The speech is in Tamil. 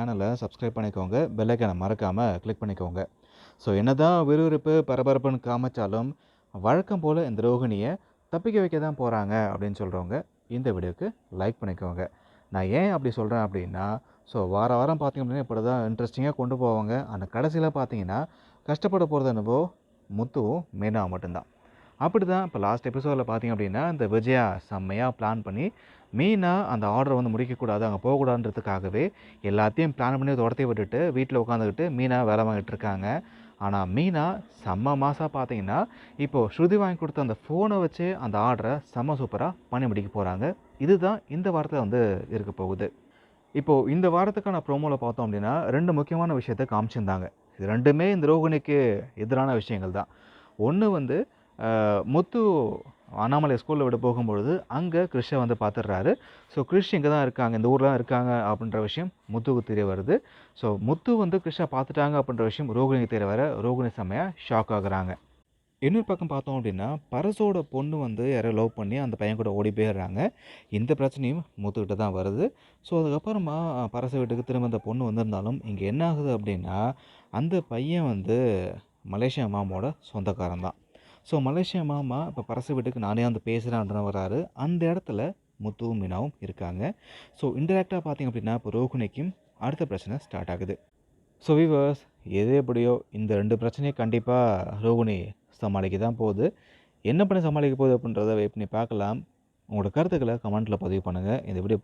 சேனலை சப்ஸ்கிரைப் பண்ணிக்கோங்க. பெல்லைக்கனை மறக்காமல் கிளிக் பண்ணிக்கோங்க. ஸோ என்னதான் விறுவிறுப்பு பரபரப்புன்னு காமிச்சாலும் வழக்கம் போல் இந்த ரோகிணியை தப்பிக்க வைக்க தான் போகிறாங்க அப்படின்னு சொல்கிறவங்க இந்த வீடியோக்கு லைக் பண்ணிக்கோங்க. நான் ஏன் அப்படி சொல்கிறேன் அப்படின்னா ஸோ வார வாரம் பார்த்தீங்க அப்படின்னா இப்படி தான் இன்ட்ரெஸ்டிங்காக கொண்டு போவாங்க. அந்த கடைசியில் பார்த்தீங்கன்னா கஷ்டப்பட போகிறது என்னவோ முத்துவும் மீனா மட்டும்தான். அப்படி தான் இப்போ லாஸ்ட் எபிசோடில் பார்த்தீங்க அப்படின்னா இந்த விஜயா செம்மையாக பிளான் பண்ணி மெயினாக அந்த ஆர்டரை வந்து முடிக்கக்கூடாது அங்கே போகக்கூடாதுன்றதுக்காகவே எல்லாத்தையும் பிளான் பண்ணி துரத்தி விட்டுட்டு வீட்டில் உட்காந்துக்கிட்டு மீனாக வேலை வாங்கிட்டு இருக்காங்க. ஆனால் மீனா செம்ம மாதம் பார்த்தீங்கன்னா இப்போது ஸ்ருதி வாங்கி கொடுத்த அந்த ஃபோனை வச்சு அந்த ஆர்டரை செம்ம சூப்பராக பண்ணி முடிக்க போகிறாங்க இதுதான் இந்த வாரத்தில் வந்து இருக்க போகுது. இப்போது இந்த வாரத்துக்கான ப்ரோமோவில் பார்த்தோம் அப்படின்னா ரெண்டு முக்கியமான விஷயத்த காமிச்சிருந்தாங்க. இது ரெண்டுமே இந்த ரோகிணிக்கு எதிரான விஷயங்கள் தான். ஒன்று வந்து முத்து அண்ணாமலை ஸ்கூலில் விட போகும்பொழுது அங்கே கிறிஷை வந்து பார்த்துடுறாரு ஸோ கிறிஷ் இங்கே தான் இருக்காங்க இந்த ஊரில் தான் இருக்காங்க அப்படின்ற விஷயம் முத்துவுக்கு தெரிய வருது. ஸோ முத்து வந்து கிறிஷை பார்த்துட்டாங்க அப்படின்ற விஷயம் ரோகிணிக்கு தெரிய வர ரோகிணி செம்மையாக ஷாக் ஆகுறாங்க. இன்னொரு பக்கம் பார்த்தோம் அப்படின்னா பரசோட பொண்ணு வந்து யாரோ லவ் பண்ணி அந்த பையன் கூட ஓடி போயிடுறாங்க. இந்த பிரச்சனையும் முத்துக்கிட்ட தான் வருது. ஸோ அதுக்கப்புறமா பரச வீட்டுக்கு திரும்ப அந்த பொண்ணு வந்திருந்தாலும் இங்கே என்ன ஆகுது அப்படின்னா அந்த பையன் வந்து மலேசியா மாமோட சொந்தக்காரன் தான். ஸோ மலேசியா மாமா இப்போ பரச வீட்டுக்கு நானே வந்து பேசுகிறேன் வராரு. அந்த இடத்துல முத்துவும் மீனாவும் இருக்காங்க. ஸோ இன்டெரக்டாக பார்த்தீங்க அப்படின்னா இப்போ ரோஹிணிக்கும் அடுத்த பிரச்சனை ஸ்டார்ட் ஆகுது. ஸோ விவர்ஸ் எது எப்படியோ இந்த ரெண்டு பிரச்சனையும் கண்டிப்பாக ரோகிணி சமாளிக்க தான் போகுது. என்ன பண்ணி சமாளிக்க போகுது அப்படின்றத வெயிட் பண்ணி பார்க்கலாம். உங்களோட கருத்துக்களை கமெண்ட்டில் பதிவு பண்ணுங்கள் இந்த வீடியோ